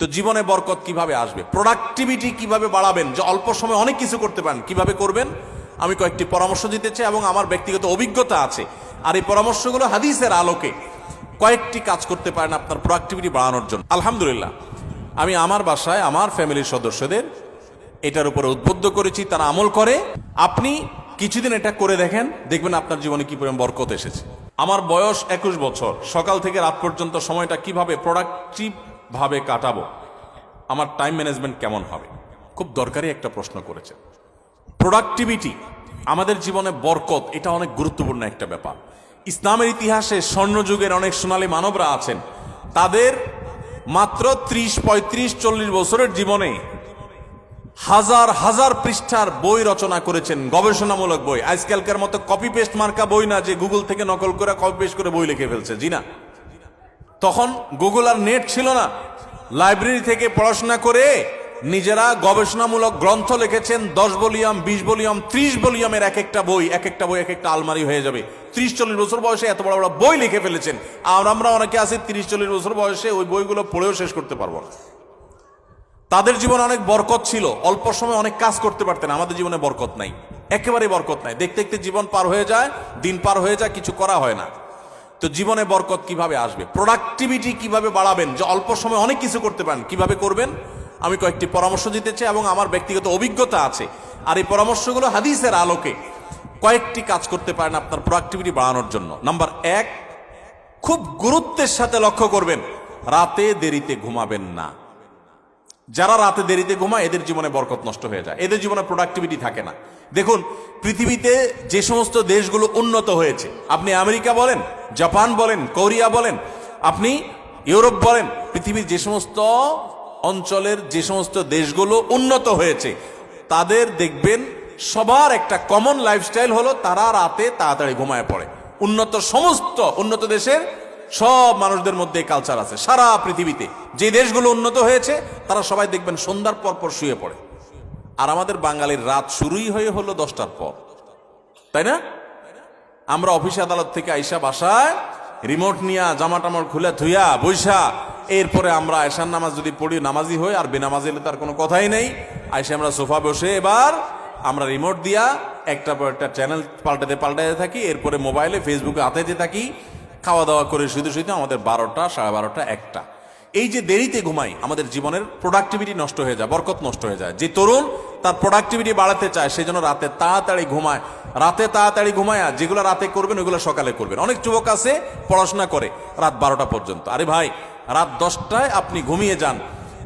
তো জীবনে বরকত কীভাবে আসবে? প্রোডাক্টিভিটি কীভাবে বাড়াবেন? যে অল্প সময় অনেক কিছু করতে পারেন, কীভাবে করবেন? আমি কয়েকটি পরামর্শ দিতে চাই এবং আমার ব্যক্তিগত অভিজ্ঞতা আছে। আর এই পরামর্শগুলো হাদিসের আলোকে কয়েকটি কাজ করতে পারেন আপনার প্রোডাক্টিভিটি বাড়ানোর জন্য। আলহামদুলিল্লাহ, আমি আমার বাসায় আমার ফ্যামিলির সদস্যদের এটার উপরে উদ্বুদ্ধ করেছি, তারা আমল করে। আপনি কিছুদিন এটা করে দেখেন, দেখবেন আপনার জীবনে কি পরিমাণ বরকত এসেছে। আমার বয়স একুশ বছর, সকাল থেকে রাত পর্যন্ত সময়টা কীভাবে প্রোডাক্টিভ ভাবে কাটাবো। আমার টাইম ম্যানেজমেন্ট কেমন হবে? খুব দরকারি একটা প্রশ্ন করেছে প্রোডাক্টিভিটি আমাদের জীবনে বরকত, এটা অনেক গুরুত্বপূর্ণ একটা ব্যাপার। ইসলামের ইতিহাসে স্বর্ণযুগের অনেক সোনালী মানবরা আছেন। তাদের মাত্র ত্রিশ, পঁয়ত্রিশ, চল্লিশ বছরের জীবনে হাজার হাজার পৃষ্ঠার বই রচনা করেছেন। গবেষণামূলক বই। আজকালকার মতো কপি পেস্ট মার্কা বই না যে গুগল থেকে নকল করে কপি পেস্ট করে বই লিখে ফেলছে। জি না। তখন গুগল আর নেট ছিল না। লাইব্রেরি থেকে পড়াশোনা করে নিজেরা গবেষণামূলক গ্রন্থ লিখেছেন, দশ বলিয়াম বিশ বলিয়াম ত্রিশ বলিয়ামের এক একটা বই, এক একটা বই, এক একটা আলমারি হয়ে যাবে। ত্রিশ চল্লিশ বছর বয়সে এত বড় বড় বই লিখে ফেলেছেন। আর আমরা অনেকে আছি তিরিশ চল্লিশ বছর বয়সে ওই বইগুলো পড়েও শেষ করতে পারব না। তাদের জীবনে অনেক বরকত ছিল। অল্প সময় অনেক কাজ করতে পারতেন। আমাদের জীবনে বরকত নাই। একেবারে বরকত নাই। দেখতে দেখতে জীবন পার হয়ে যায়, দিন পার হয়ে যায়, কিছু করা হয় না। তো জীবনে বরকত কীভাবে আসবে? প্রোডাক্টিভিটি কীভাবে বাড়াবেন? যে অল্প সময় অনেক কিছু করতে পারেন, কীভাবে করবেন? আমি কয়েকটি পরামর্শ দিতে চাই এবং আমার ব্যক্তিগত অভিজ্ঞতা আছে। আর এই পরামর্শগুলো হাদিসের আলোকে কয়েকটি কাজ করতে পারেন আপনার প্রোডাক্টিভিটি বাড়ানোর জন্য। নাম্বার এক, খুব গুরুত্বের সাথে লক্ষ্য করবেন, রাতে দেরিতে ঘুমাবেন না। যারা রাতে দেরিতে ঘুমায়, এদের জীবনে বরকত নষ্ট হয়ে যায়। এদের জীবনে প্রোডাক্টিভিটি থাকে না। দেখুন, পৃথিবীতে যে সমস্ত দেশগুলো উন্নত হয়েছে, আপনি আমেরিকা বলেন, জাপান বলেন, কোরিয়া বলেন, আপনি ইউরোপ বলেন, পৃথিবীর যে সমস্ত অঞ্চলের যে সমস্ত দেশগুলো উন্নত হয়েছে, তাদের দেখবেন সবার একটা কমন লাইফস্টাইল হলো তারা রাতে তাড়াতাড়ি ঘুমায় পড়ে। উন্নত সমস্ত, উন্নত দেশের সব মানুষদের মধ্যে কালচার আছে। সারা পৃথিবীতে যে দেশগুলো উন্নত হয়েছে, তারা সবাই দেখবেন সন্ধ্যার পর পর শুয়ে পড়ে। আর আমাদের বাঙালির রাত শুরুই হয়ে হলো দশটার পর। তাই না? আমরা অফিস আদালত থেকে আইসা বাসায় রিমোট নিয়া জামা টামার খুলে ধুইয়া বৈশা এরপরে আমরা আয়সার নামাজ যদি পড়ি, নামাজি হই, আর বেনামাজি হলে তার কোনো কথাই নেই। আইসা আমরা সোফা বসে এবার আমরা রিমোট দিয়া, একটা পর একটা চ্যানেল পাল্টাতে পাল্টাতে থাকি, এরপরে মোবাইলে ফেসবুকে হাতাইতে থাকি। খাওয়া দাওয়া করে শুধু শুধু আমাদের বারোটা, সাড়ে বারোটা, একটা। এই যে দেরিতে ঘুমাই, আমাদের জীবনের প্রোডাক্টিভিটি নষ্ট হয়ে যায়, বরকত নষ্ট হয়ে যায়। যে তরুণ তার প্রোডাক্টিভিটি বাড়াতে চায় সেই জন্য রাতে তাড়াতাড়ি ঘুমায়। রাতে তাড়াতাড়ি ঘুমায় আর যেগুলো রাতে করবেন, ওইগুলো সকালে করবেন। অনেক যুবক আছে, পড়াশোনা করে, রাত বারোটা পর্যন্ত। আরে ভাই, রাত দশটায় আপনি ঘুমিয়ে যান